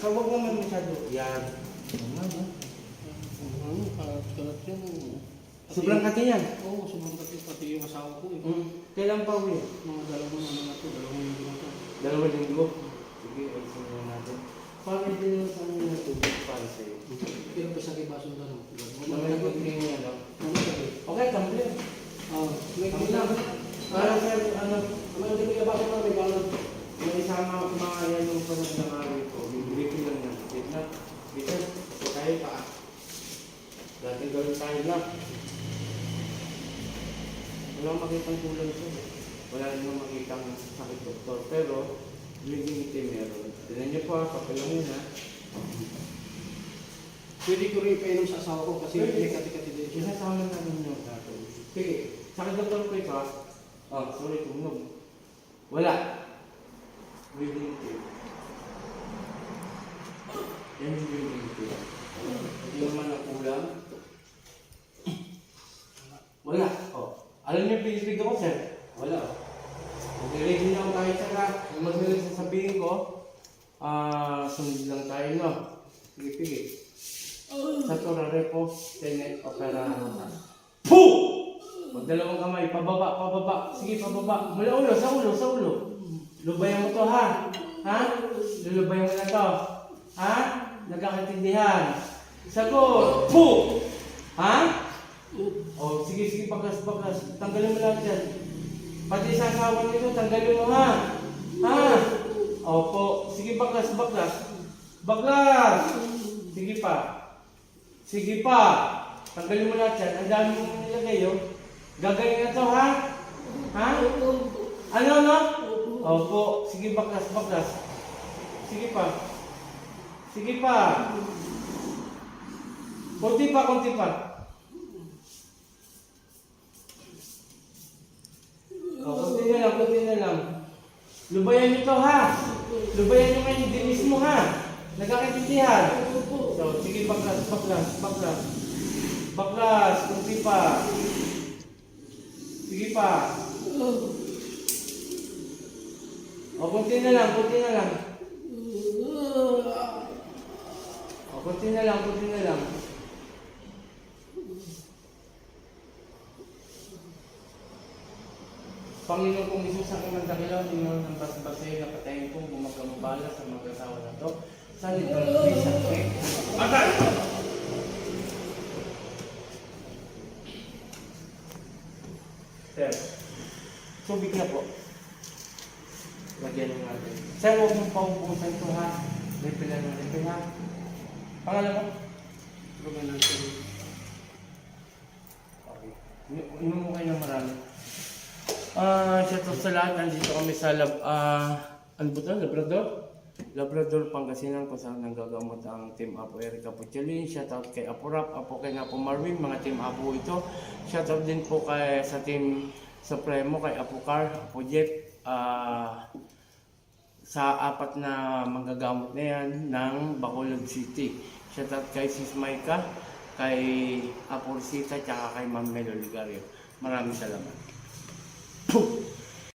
Kaya huwag naman masyado. Yan. Naman, no? Ano, kalat yan. Sobrang kati yan. Oo, sobrang kati. Pati yung asawa ko eh. Mm. Kailan pa uwi? Mga dalawang ano na to, dalawang linggo na to. Dalawa linggo. Sige, alisin na natin. Paano din yung sa amin na tubig para sa'yo? Pero pa sa kibaso na no. Malagot din yung ano. Okay, complete. Ah, may Ang kailangan. lang. Para sa ano, May hindi ko yabaso na may balon. yung isama ko mga yan yung panag ng araw ko, bibili ko lang yan. Wait na. Dito, tayo pa. Dati gawin tayo na. Wala makitang kulang siya. Wala rin akong makitang sakit doktor. Pero, biging itim meron. Tinan niyo po, papalang yun ha. Pwede ko rin ipainom sa asawa ko kasi Pwede. may kati-kati din siya. Sinasama namin yung natin. Sige, sakit doktor ko ito ha. Oh, sorry, tumunog. Wala. Breathing tube. Yan yung breathing tube. Hindi naman ang kulang. Wala. Oh. Pinisig ako, sir. Wala. oh. Mag-ready na ako kahit saka. Yung magsalit sasabihin ko, ah, sunod lang tayo, no? Sige, sige. Sa torare po, tenet opera. Puh! Magdalawang kamay, pababa, pababa. Sige, pababa. Mula ulo, sa ulo, sa ulo. Lubayan mo to, ha? Ha? Lulubayan mo na to. Ha? Nagkakaintindihan. Sagot! Puh! Ha? Oh, sige, sige, bagas, bagas. Tanggalin mo lahat yan. Pati sa asawa nito, tanggalin mo, ha? Ha? Opo. Sige, baklas, baklas. Baklas! Sige pa. Sige pa. Tanggalin mo lahat yan. Ang dami mo nilagay, oh. Gagaling na to, ha? Ha? Ano, ano? Opo. Sige, baklas, baklas. Sige pa. Sige pa. Kunti pa, kunti pa. O, kunti lang, kunti na lang. Lubayan nyo to, ha? Lubayan nyo ngayon din mismo, ha? Nagkakaintindihan. So, sige, baklas, baklas, baklas. Baklas, kunti pa. Sige pa. O, kunti na lang, kunti na lang. O, kunti na lang, kunti na lang. Panginoon kong Isus ang unang dakilaw, Panginoon ng basbasay na patayin kong bumagamabala sa mag-asawa na to. Sa litong sa kwe. Patay! Sir, tubig na po. Lagyan mo natin. Sir, huwag mong paubusan ito ha. Refill na refill ha. Pangalan mo? Ruben Anthony. Okay. Inom mo kayo ng marami. Ah, shout out sa lahat. Nandito kami sa lab, ah, ano ba ito? Labrador? Labrador, Pangasinan kung saan nanggagamot ang Team Apo Erica Puchalin. Shout out kay Apo Rap, Apo kay Apo Marvin, mga Team Apo ito. Shout out din po kay sa Team Supremo, kay Apo Car, Apo Jeff, ah, sa apat na manggagamot na yan ng Bacolod City. Shout out kay Sis Maika, kay Apo Rosita, tsaka kay Ma'am Melo Ligario. Maraming salamat. Puh!